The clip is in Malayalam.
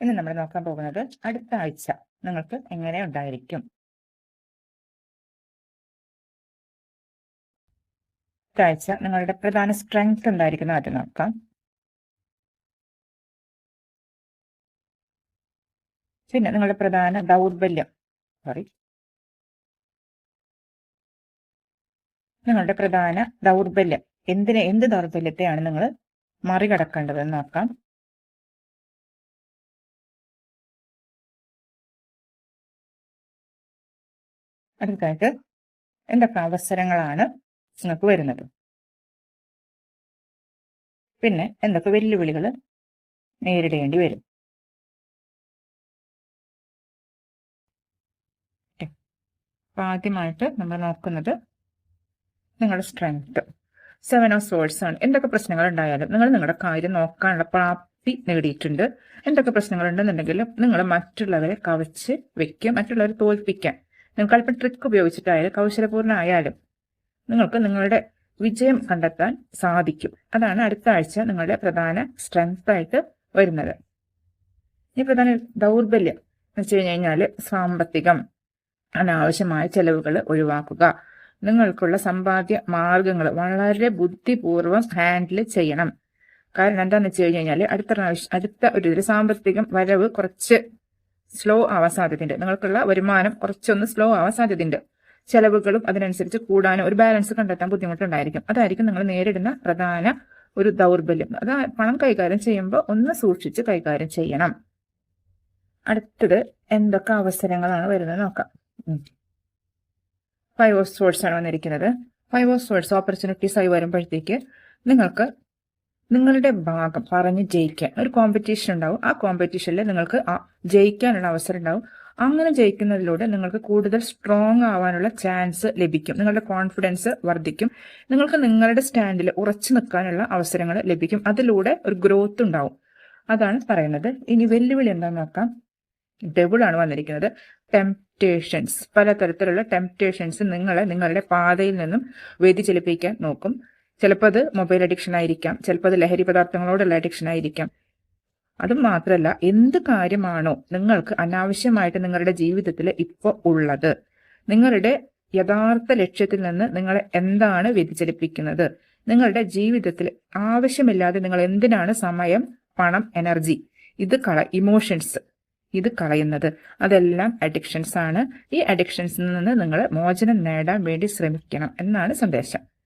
ഇന്ന് നമ്മൾ നോക്കാൻ പോകുന്നത് അടുത്ത ആഴ്ച നിങ്ങൾക്ക് എങ്ങനെ ഉണ്ടായിരിക്കും? അടുത്ത ആഴ്ച നിങ്ങളുടെ പ്രധാന സ്ട്രെങ്ത് എന്തായിരിക്കും ആദ്യം നോക്കാം. പിന്നെ നിങ്ങളുടെ പ്രധാന ദൗർബല്യം സോറി നിങ്ങളുടെ പ്രധാന ദൗർബല്യം എന്തിനെ എന്ത് ദൗർബല്യത്തെയാണ് നിങ്ങൾ മറികടക്കേണ്ടതെന്ന് നോക്കാം. അടുത്തതായിട്ട് എന്തൊക്കെ അവസരങ്ങളാണ് നിങ്ങൾക്ക് വരുന്നത്. പിന്നെ എന്തൊക്കെ വെല്ലുവിളികൾ നേരിടേണ്ടി വരും? അപ്പൊ ആദ്യമായിട്ട് നമ്മൾ നോക്കുന്നത് നിങ്ങളുടെ സ്ട്രെങ്ത് സെവൻ ഓഫ് സോഴ്സ് ആണ്. എന്തൊക്കെ പ്രശ്നങ്ങൾ ഉണ്ടായാലും നിങ്ങൾ നിങ്ങളുടെ കാര്യം നോക്കാനുള്ള പ്രാപ്തി നേടിയിട്ടുണ്ട്. എന്തൊക്കെ പ്രശ്നങ്ങൾ ഉണ്ടെന്നുണ്ടെങ്കിലും നിങ്ങൾ മറ്റുള്ളവരെ കവച്ച് വെക്കുക മറ്റുള്ളവരെ തോൽപ്പിക്കാൻ നിങ്ങൾക്ക് അല്പം ട്രിക്ക് ഉപയോഗിച്ചിട്ടായാലും കൗശലപൂർണമായാലും നിങ്ങൾക്ക് നിങ്ങളുടെ വിജയം കണ്ടെത്താൻ സാധിക്കും. അതാണ് അടുത്ത ആഴ്ച നിങ്ങളുടെ പ്രധാന സ്ട്രെങ്ത് ആയിട്ട് വരുന്നത്. ഈ പ്രധാന ദൗർബല്യം എന്ന് വെച്ച് കഴിഞ്ഞു കഴിഞ്ഞാൽ സാമ്പത്തികം അനാവശ്യമായ ചെലവുകൾ ഒഴിവാക്കുക. നിങ്ങൾക്കുള്ള സമ്പാദ്യ മാർഗങ്ങൾ വളരെ ബുദ്ധിപൂർവം ഹാൻഡിൽ ചെയ്യണം. കാരണം എന്താണെന്ന് വെച്ച് കഴിഞ്ഞു കഴിഞ്ഞാൽ അടുത്ത പ്രാവശ്യം അടുത്ത ഒരു സാമ്പത്തികം വരവ് കുറച്ച് സ്ലോ ആവാൻ സാധ്യതയുണ്ട്. നിങ്ങൾക്കുള്ള വരുമാനം കുറച്ചൊന്ന് സ്ലോ ആവാൻ സാധ്യതയുണ്ട്. ചെലവുകളും അതിനനുസരിച്ച് കൂടാനും ഒരു ബാലൻസ് കണ്ടെത്താൻ ബുദ്ധിമുട്ടുണ്ടായിരിക്കും. അതായിരിക്കും നിങ്ങൾ നേരിടുന്ന പ്രധാന ഒരു ദൗർബല്യം. അത് പണം കൈകാര്യം ചെയ്യുമ്പോൾ ഒന്ന് സൂക്ഷിച്ച് കൈകാര്യം ചെയ്യണം. അടുത്തത് എന്തൊക്കെ അവസരങ്ങളാണ് വരുന്നത് നോക്കാം. ഫൈവ് ഓഫ് സോഴ്സ് ആണ് വന്നിരിക്കുന്നത്. ഫൈവ് ഓഫ് സോഴ്സ് ഓപ്പർച്യൂണിറ്റീസ് ആയി വരുമ്പോഴത്തേക്ക് നിങ്ങൾക്ക് നിങ്ങളുടെ ഭാഗം പറഞ്ഞ് ജയിക്കാൻ ഒരു കോമ്പറ്റീഷൻ ഉണ്ടാവും. ആ കോമ്പറ്റീഷനിൽ നിങ്ങൾക്ക് ജയിക്കാനുള്ള അവസരം ഉണ്ടാവും. അങ്ങനെ ജയിക്കുന്നതിലൂടെ നിങ്ങൾക്ക് കൂടുതൽ സ്ട്രോങ് ആവാനുള്ള ചാൻസ് ലഭിക്കും. നിങ്ങളുടെ കോൺഫിഡൻസ് വർദ്ധിക്കും. നിങ്ങൾക്ക് നിങ്ങളുടെ സ്റ്റാൻഡിൽ ഉറച്ചു നിൽക്കാനുള്ള അവസരങ്ങൾ ലഭിക്കും. അതിലൂടെ ഒരു ഗ്രോത്ത് ഉണ്ടാവും. അതാണ് പറയുന്നത്. ഇനി വെല്ലുവിളി എന്താണെന്ന് നോക്കാം. ഡബിൾ ആണ് വന്നിരിക്കുന്നത്. ടെംപ്റ്റേഷൻസ് പലതരത്തിലുള്ള ടെംപ്റ്റേഷൻസ് നിങ്ങളെ നിങ്ങളുടെ പാതയിൽ നിന്നും വ്യതിചലിപ്പിക്കാൻ നോക്കും. ചിലപ്പോൾ അത് മൊബൈൽ അഡിക്ഷൻ ആയിരിക്കാം. ചിലപ്പോൾ അത് ലഹരി പദാർത്ഥങ്ങളോടുള്ള അഡിക്ഷൻ ആയിരിക്കാം. അത് മാത്രമല്ല എന്ത് കാര്യമാണോ നിങ്ങൾക്ക് അനാവശ്യമായിട്ട് നിങ്ങളുടെ ജീവിതത്തിൽ ഇപ്പോൾ ഉള്ളത്. നിങ്ങളുടെ യഥാർത്ഥ ലക്ഷ്യത്തിൽ നിന്ന് നിങ്ങളെ എന്താണ് വ്യതിചലിപ്പിക്കുന്നത്? നിങ്ങളുടെ ജീവിതത്തിൽ ആവശ്യമില്ലാതെ നിങ്ങൾ എന്തിനാണ് സമയം പണം എനർജി ഇത് കള ഇമോഷൻസ് ഇത് കളയുന്നത്. അതെല്ലാം അഡിക്ഷൻസ് ആണ്. ഈ അഡിക്ഷൻസിൽ നിന്ന് നിങ്ങൾ മോചനം നേടാൻ വേണ്ടി ശ്രമിക്കണം എന്നാണ് സന്ദേശം.